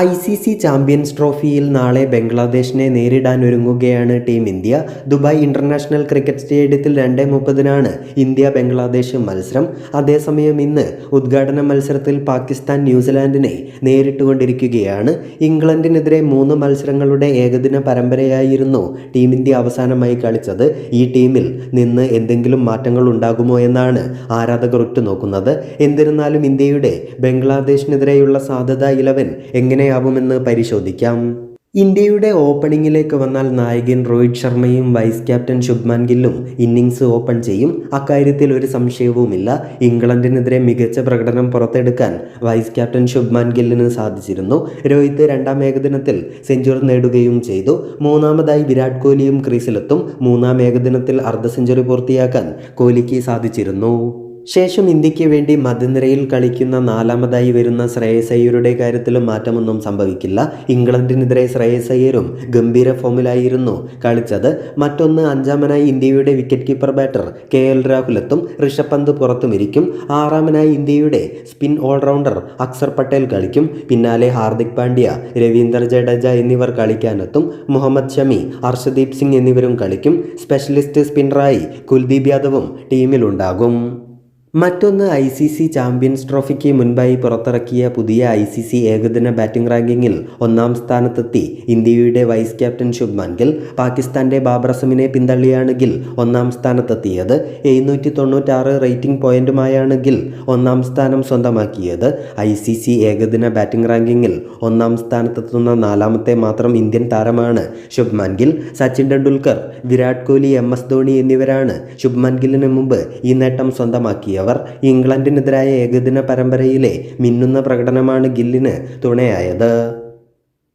I C C champions ട്രോഫിയിൽ നാളെ ബംഗ്ലാദേശിനെ നേരിടാൻ ഒരുങ്ങുകയാണ് team India. Dubai international cricket സ്റ്റേഡിയത്തിൽ രണ്ട് മുപ്പതിനാണ് ഇന്ത്യ ബംഗ്ലാദേശ് മത്സരം. അതേസമയം ഇന്ന് ഉദ്ഘാടന മത്സരത്തിൽ പാകിസ്ഥാൻ ന്യൂസിലാൻഡിനെ നേരിട്ടുകൊണ്ടിരിക്കുകയാണ്. ഇംഗ്ലണ്ടിനെതിരെ മൂന്ന് മത്സരങ്ങളുടെ ഏകദിന പരമ്പരയായിരുന്നു ടീം ഇന്ത്യ അവസാനമായി കളിച്ചത്. ഈ ടീമിൽ നിന്ന് എന്തെങ്കിലും മാറ്റങ്ങൾ ഉണ്ടാകുമോ എന്നാണ് ആരാധകർ ഉറ്റുനോക്കുന്നത്. എന്നിരുന്നാലും ഇന്ത്യയുടെ ബംഗ്ലാദേശിനെതിരെയുള്ള സാധ്യത ഇലവൻ എങ്ങനെയാവുമെന്ന് പരിശോധിക്കാം. ഇന്ത്യയുടെ ഓപ്പണിങ്ങിലേക്ക് വന്നാൽ നായകൻ രോഹിത് ശർമ്മയും വൈസ് ക്യാപ്റ്റൻ ശുഭ്മാൻ ഗില്ലും ഇന്നിങ്സ് ഓപ്പൺ ചെയ്യും. അക്കാര്യത്തിൽ ഒരു സംശയവുമില്ല. ഇംഗ്ലണ്ടിനെതിരെ മികച്ച പ്രകടനം പുറത്തെടുക്കാൻ വൈസ് ക്യാപ്റ്റൻ ശുഭ്മാൻ ഗില്ലിന് സാധിച്ചിരുന്നു. രോഹിത് രണ്ടാം ഏകദിനത്തിൽ സെഞ്ചുറി നേടുകയും ചെയ്തു. മൂന്നാമതായി വിരാട് കോഹ്ലിയും ക്രീസിലെത്തും. മൂന്നാം ഏകദിനത്തിൽ അർദ്ധ സെഞ്ചുറി പൂർത്തിയാക്കാൻ കോഹ്ലിക്ക് സാധിച്ചിരുന്നു. ശേഷം ഇന്ത്യയ്ക്ക് വേണ്ടി മധ്യനിരയിൽ കളിക്കുന്ന നാലാമതായി വരുന്ന ശ്രേയസ് അയ്യരുടെ കാര്യത്തിലും മാറ്റമൊന്നും സംഭവിക്കില്ല. ഇംഗ്ലണ്ടിനെതിരെ ശ്രേയസ് അയ്യരും ഗംഭീര ഫോമിലായിരുന്നു കളിച്ചത്. മറ്റൊന്ന് അഞ്ചാമനായി ഇന്ത്യയുടെ wicket keeper batter K L രാഹുലെത്തും. Rishabh Pant പുറത്തുമിരിക്കും. ആറാമനായി ഇന്ത്യയുടെ സ്പിൻ ഓൾറൗണ്ടർ അക്സർ പട്ടേൽ കളിക്കും. പിന്നാലെ ഹാർദിക് പാണ്ഡ്യ രവീന്ദ്ര ജഡേജ എന്നിവർ കളിക്കാനെത്തും. മുഹമ്മദ് ഷമി ഹർഷദീപ് സിംഗ് എന്നിവരും കളിക്കും. സ്പെഷ്യലിസ്റ്റ് സ്പിന്നറായി കുൽദീപ് യാദവും ടീമിലുണ്ടാകും. മറ്റൊന്ന് ഐ സി സി ചാമ്പ്യൻസ് ട്രോഫിക്ക് മുൻപായി പുറത്തിറക്കിയ പുതിയ ഐ സി സി ഏകദിന ബാറ്റിംഗ് റാങ്കിങ്ങിൽ ഒന്നാം സ്ഥാനത്തെത്തി ഇന്ത്യയുടെ വൈസ് ക്യാപ്റ്റൻ ശുഭ്മാൻ ഗിൽ പാകിസ്ഥാന്റെ ബാബർ അസമിനെ പിന്തള്ളിയാണ് ഗിൽ ഒന്നാം സ്ഥാനത്തെത്തിയത് എഴുന്നൂറ്റി തൊണ്ണൂറ്റാറ് റേറ്റിംഗ് പോയിന്റുമായാണ് ഗിൽ ഒന്നാം സ്ഥാനം സ്വന്തമാക്കിയത്. ഐ സി സി ഏകദിന ബാറ്റിംഗ് റാങ്കിങ്ങിൽ ഒന്നാം സ്ഥാനത്തെത്തുന്ന നാലാമത്തെ മാത്രം ഇന്ത്യൻ താരമാണ് ശുഭ്മാൻ ഗിൽ. സച്ചിൻ ടെണ്ടുൽക്കർ വിരാട് കോഹ്ലി എം എസ് ധോണി എന്നിവരാണ് ശുഭ്മാൻ ഗില്ലിന് മുമ്പ് ഈ നേട്ടം സ്വന്തമാക്കിയവർ. ഇംഗ്ലണ്ടിനെതിരായ ഏകദിന പരമ്പരയിലെ മിന്നുന്ന പ്രകടനമാണ് ഗില്ലിന് തുണയായത്.